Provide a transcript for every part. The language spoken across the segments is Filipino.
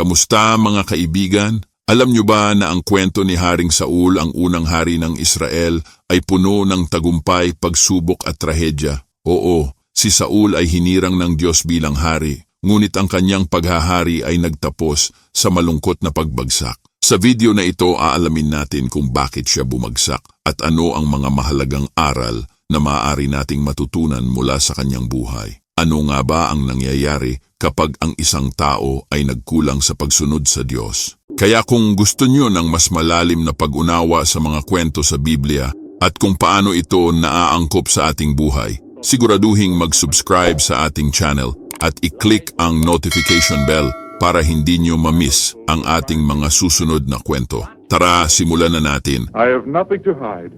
Kamusta mga kaibigan? Alam nyo ba na ang kwento ni Haring Saul, ang unang hari ng Israel, ay puno ng tagumpay, pagsubok at trahedya? Oo, si Saul ay hinirang ng Diyos bilang hari, ngunit ang kanyang paghahari ay nagtapos sa malungkot na pagbagsak. Sa video na ito, aalamin natin kung bakit siya bumagsak at ano ang mga mahalagang aral na maaari nating matutunan mula sa kanyang buhay. Ano nga ba ang nangyayari kapag ang isang tao ay nagkulang sa pagsunod sa Diyos? Kaya kung gusto nyo ng mas malalim na pag-unawa sa mga kwento sa Biblia at kung paano ito naaangkop sa ating buhay, siguraduhing mag-subscribe sa ating channel at i-click ang notification bell para hindi nyo ma-miss ang ating mga susunod na kwento. Tara, simulan na natin. I have nothing to hide.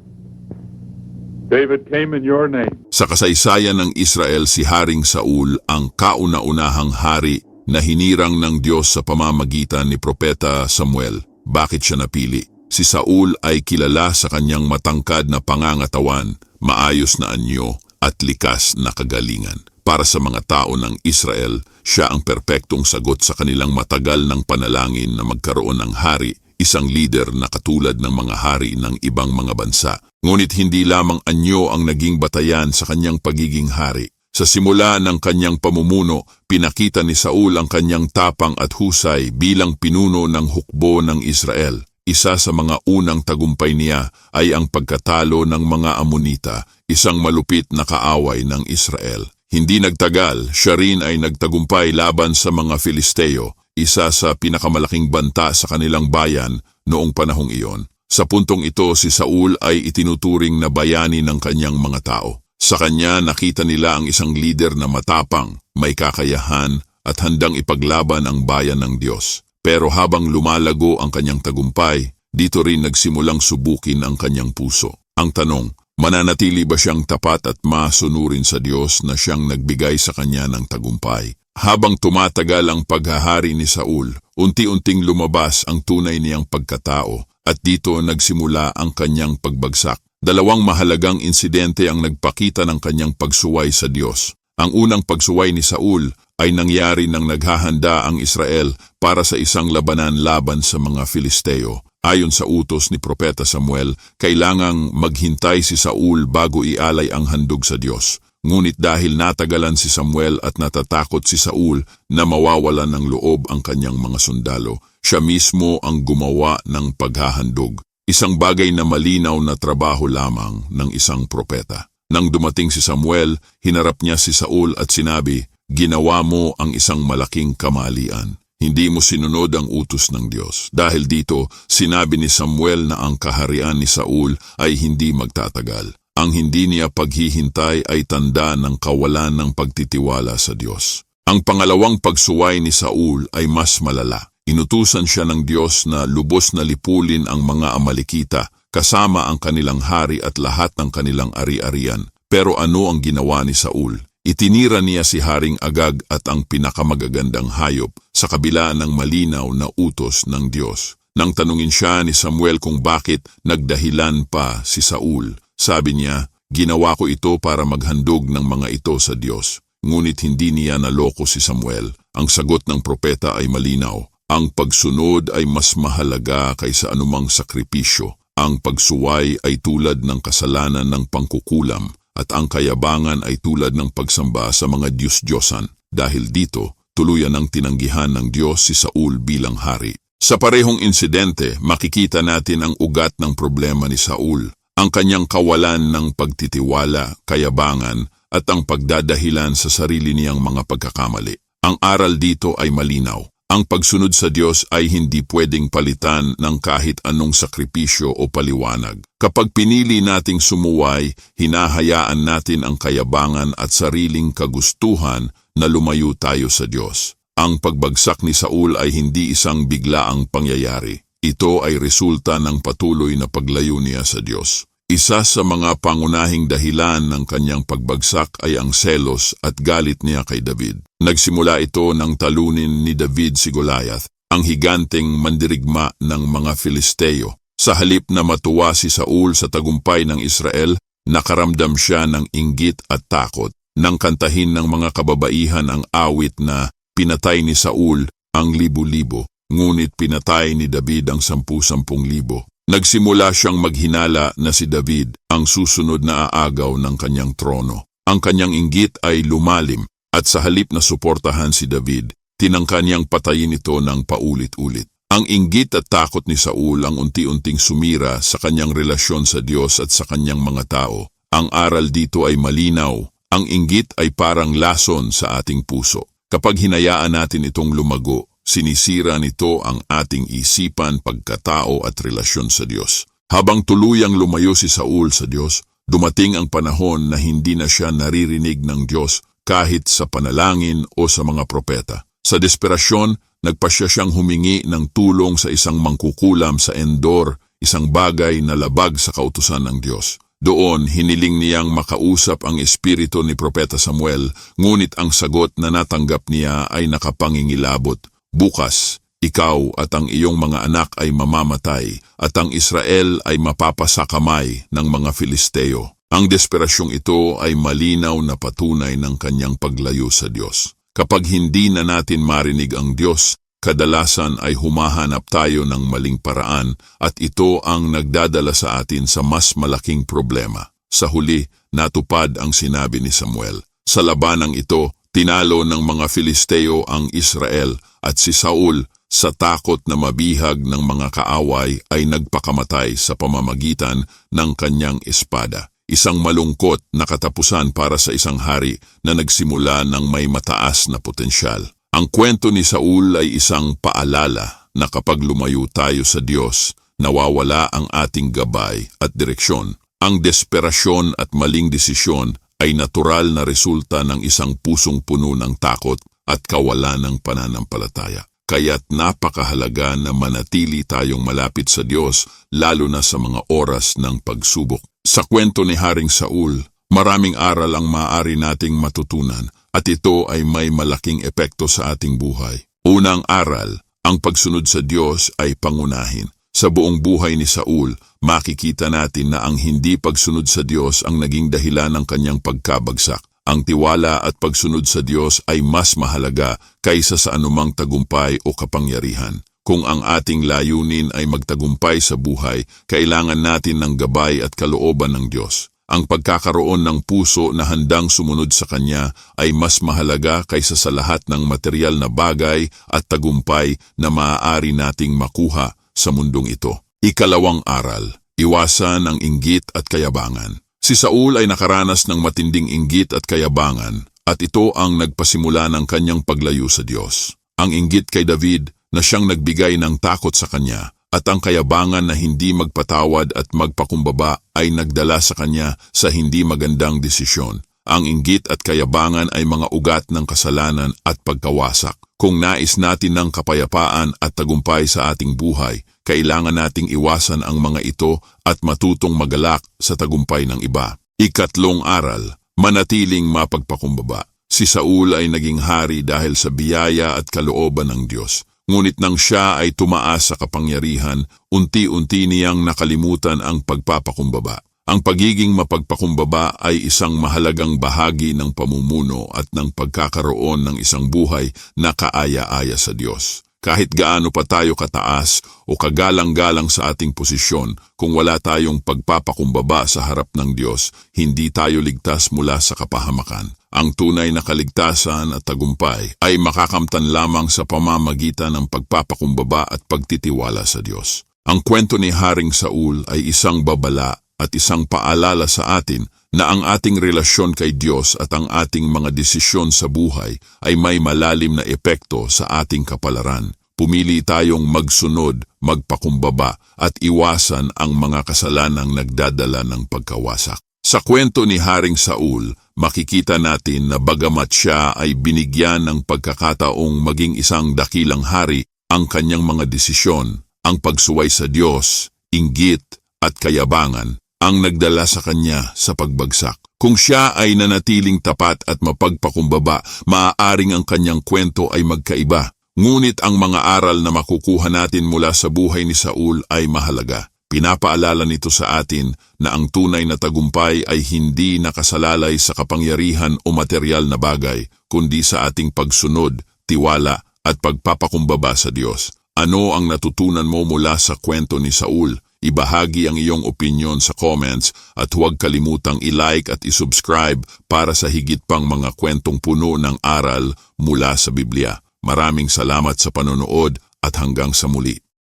David came in your name. Sa kasaysayan ng Israel si Haring Saul ang kauna-unahang hari na hinirang ng Diyos sa pamamagitan ni Propeta Samuel. Bakit siya napili? Si Saul ay kilala sa kanyang matangkad na pangangatawan, maayos na anyo at likas na kagalingan. Para sa mga tao ng Israel, siya ang perpektong sagot sa kanilang matagal ng panalangin na magkaroon ng hari isang leader na katulad ng mga hari ng ibang mga bansa. Ngunit hindi lamang anyo ang naging batayan sa kanyang pagiging hari. Sa simula ng kanyang pamumuno, pinakita ni Saul ang kanyang tapang at husay bilang pinuno ng hukbo ng Israel. Isa sa mga unang tagumpay niya ay ang pagkatalo ng mga Amonita, isang malupit na kaaway ng Israel. Hindi nagtagal, siya rin ay nagtagumpay laban sa mga Filisteo, isa sa pinakamalaking banta sa kanilang bayan noong panahong iyon. Sa puntong ito, si Saul ay itinuturing na bayani ng kanyang mga tao. Sa kanya nakita nila ang isang leader na matapang, may kakayahan at handang ipaglaban ang bayan ng Diyos. Pero habang lumalago ang kanyang tagumpay, dito rin nagsimulang subukin ang kanyang puso. Ang tanong, mananatili ba siyang tapat at masunurin sa Diyos na siyang nagbigay sa kanya ng tagumpay? Habang tumatagal ang paghahari ni Saul, unti-unting lumabas ang tunay niyang pagkatao at dito nagsimula ang kanyang pagbagsak. Dalawang mahalagang insidente ang nagpakita ng kanyang pagsuway sa Diyos. Ang unang pagsuway ni Saul ay nangyari nang naghahanda ang Israel para sa isang labanan laban sa mga Filisteo. Ayon sa utos ni Propeta Samuel, kailangang maghintay si Saul bago ialay ang handog sa Diyos. Ngunit dahil natagalan si Samuel at natatakot si Saul na mawawalan ng loob ang kanyang mga sundalo, siya mismo ang gumawa ng paghahandog. Isang bagay na malinaw na trabaho lamang ng isang propeta. Nang dumating si Samuel, hinarap niya si Saul at sinabi, Ginawa mo ang isang malaking kamalian. Hindi mo sinunod ang utos ng Diyos. Dahil dito, sinabi ni Samuel na ang kaharian ni Saul ay hindi magtatagal. Ang hindi niya paghihintay ay tanda ng kawalan ng pagtitiwala sa Diyos. Ang pangalawang pagsuway ni Saul ay mas malala. Inutusan siya ng Diyos na lubos na lipulin ang mga Amalekita kasama ang kanilang hari at lahat ng kanilang ari-arian. Pero ano ang ginawa ni Saul? Itinira niya si Haring Agag at ang pinakamagagandang hayop sa kabila ng malinaw na utos ng Diyos. Nang tanungin siya ni Samuel kung bakit nagdahilan pa si Saul, sabi niya, ginawa ko ito para maghandog ng mga ito sa Diyos. Ngunit hindi niya naloko si Samuel. Ang sagot ng propeta ay malinaw. Ang pagsunod ay mas mahalaga kaysa anumang sakripisyo. Ang pagsuway ay tulad ng kasalanan ng pangkukulam at ang kayabangan ay tulad ng pagsamba sa mga Diyos-Diyosan. Dahil dito, tuluyan ang tinanggihan ng Diyos si Saul bilang hari. Sa parehong insidente, makikita natin ang ugat ng problema ni Saul ang kanyang kawalan ng pagtitiwala, kayabangan at ang pagdadahilan sa sarili niyang mga pagkakamali. Ang aral dito ay malinaw. Ang pagsunod sa Diyos ay hindi pwedeng palitan ng kahit anong sakripisyo o paliwanag. Kapag pinili nating sumuway, hinahayaan natin ang kayabangan at sariling kagustuhan na lumayo tayo sa Diyos. Ang pagbagsak ni Saul ay hindi isang biglaang pangyayari. Ito ay resulta ng patuloy na paglayo niya sa Diyos. Isa sa mga pangunahing dahilan ng kanyang pagbagsak ay ang selos at galit niya kay David. Nagsimula ito nang talunin ni David si Goliath, ang higanteng mandirigma ng mga Filisteo. Sa halip na matuwa si Saul sa tagumpay ng Israel, nakaramdam siya ng inggit at takot. Nang kantahin ng mga kababaihan ang awit na pinatay ni Saul ang libo-libo, ngunit pinatay ni David ang sampu-sampung libo. Nagsimula siyang maghinala na si David ang susunod na aagaw ng kanyang trono. Ang kanyang inggit ay lumalim at sa halip na suportahan si David, tinangka niyang patayin ito ng paulit-ulit. Ang inggit at takot ni Saul ang unti-unting sumira sa kanyang relasyon sa Diyos at sa kanyang mga tao. Ang aral dito ay malinaw. Ang inggit ay parang lason sa ating puso. Kapag hinayaan natin itong lumago, sinisira nito ang ating isipan, pagkatao at relasyon sa Diyos. Habang tuluyang lumayo si Saul sa Diyos, dumating ang panahon na hindi na siya naririnig ng Diyos kahit sa panalangin o sa mga propeta. Sa desperasyon, nagpasya siyang humingi ng tulong sa isang mangkukulam sa Endor, isang bagay na labag sa kautusan ng Diyos. Doon, hiniling niyang makausap ang espiritu ni Propeta Samuel, ngunit ang sagot na natanggap niya ay nakapangingilabot. Bukas, ikaw at ang iyong mga anak ay mamamatay at ang Israel ay mapapasakamay ng mga Filisteo. Ang desperasyong ito ay malinaw na patunay ng kanyang paglayo sa Diyos. Kapag hindi na natin marinig ang Diyos, kadalasan ay humahanap tayo ng maling paraan at ito ang nagdadala sa atin sa mas malaking problema. Sa huli, natupad ang sinabi ni Samuel. Sa labanang ito, tinalo ng mga Filisteo ang Israel at si Saul sa takot na mabihag ng mga kaaway ay nagpakamatay sa pamamagitan ng kanyang espada. Isang malungkot na katapusan para sa isang hari na nagsimula ng may mataas na potensyal. Ang kwento ni Saul ay isang paalala na kapag lumayo tayo sa Diyos, nawawala ang ating gabay at direksyon. Ang desperasyon at maling desisyon ay natural na resulta ng isang pusong puno ng takot at kawalan ng pananampalataya. Kaya't napakahalaga na manatili tayong malapit sa Diyos lalo na sa mga oras ng pagsubok. Sa kwento ni Haring Saul, maraming aral ang maaari nating matutunan at ito ay may malaking epekto sa ating buhay. Unang aral, ang pagsunod sa Diyos ay pangunahin. Sa buong buhay ni Saul, makikita natin na ang hindi pagsunod sa Diyos ang naging dahilan ng kanyang pagkabagsak. Ang tiwala at pagsunod sa Diyos ay mas mahalaga kaysa sa anumang tagumpay o kapangyarihan. Kung ang ating layunin ay magtagumpay sa buhay, kailangan natin ng gabay at kalooban ng Diyos. Ang pagkakaroon ng puso na handang sumunod sa Kanya ay mas mahalaga kaysa sa lahat ng material na bagay at tagumpay na maaari nating makuha sa mundong ito. Ikalawang aral, iwasan ang inggit at kayabangan. Si Saul ay nakaranas ng matinding inggit at kayabangan at ito ang nagpasimula ng kanyang paglayo sa Diyos. Ang inggit kay David na siyang nagbigay ng takot sa kanya at ang kayabangan na hindi magpatawad at magpakumbaba ay nagdala sa kanya sa hindi magandang desisyon. Ang inggit at kayabangan ay mga ugat ng kasalanan at pagkawasak. Kung nais natin ng kapayapaan at tagumpay sa ating buhay, kailangan nating iwasan ang mga ito at matutong magalak sa tagumpay ng iba. Ikatlong aral, manatiling mapagpakumbaba. Si Saul ay naging hari dahil sa biyaya at kalooban ng Diyos. Ngunit nang siya ay tumaas sa kapangyarihan, unti-unti niyang nakalimutan ang pagpapakumbaba. Ang pagiging mapagpakumbaba ay isang mahalagang bahagi ng pamumuno at ng pagkakaroon ng isang buhay na kaaya-aya sa Diyos. Kahit gaano pa tayo kataas o kagalang-galang sa ating posisyon, kung wala tayong pagpapakumbaba sa harap ng Diyos, hindi tayo ligtas mula sa kapahamakan. Ang tunay na kaligtasan at tagumpay ay makakamtan lamang sa pamamagitan ng pagpapakumbaba at pagtitiwala sa Diyos. Ang kwento ni Haring Saul ay isang babala at isang paalala sa atin na ang ating relasyon kay Diyos at ang ating mga desisyon sa buhay ay may malalim na epekto sa ating kapalaran. Pumili tayong magsunod, magpakumbaba at iwasan ang mga kasalanang nagdadala ng pagkawasak. Sa kwento ni Haring Saul, makikita natin na bagamat siya ay binigyan ng pagkakataong maging isang dakilang hari, ang kanyang mga desisyon, ang pagsuway sa Diyos, inggit at kayabangan ang nagdala sa kanya sa pagbagsak. Kung siya ay nanatiling tapat at mapagpakumbaba, maaaring ang kanyang kwento ay magkaiba. Ngunit ang mga aral na makukuha natin mula sa buhay ni Saul ay mahalaga. Pinapaalala nito sa atin na ang tunay na tagumpay ay hindi nakasalalay sa kapangyarihan o material na bagay, kundi sa ating pagsunod, tiwala at pagpapakumbaba sa Diyos. Ano ang natutunan mo mula sa kwento ni Saul? Ibahagi ang iyong opinion sa comments at huwag kalimutang i-like at i-subscribe para sa higit pang mga kwentong puno ng aral mula sa Biblia. Maraming salamat sa panonood at hanggang sa muli.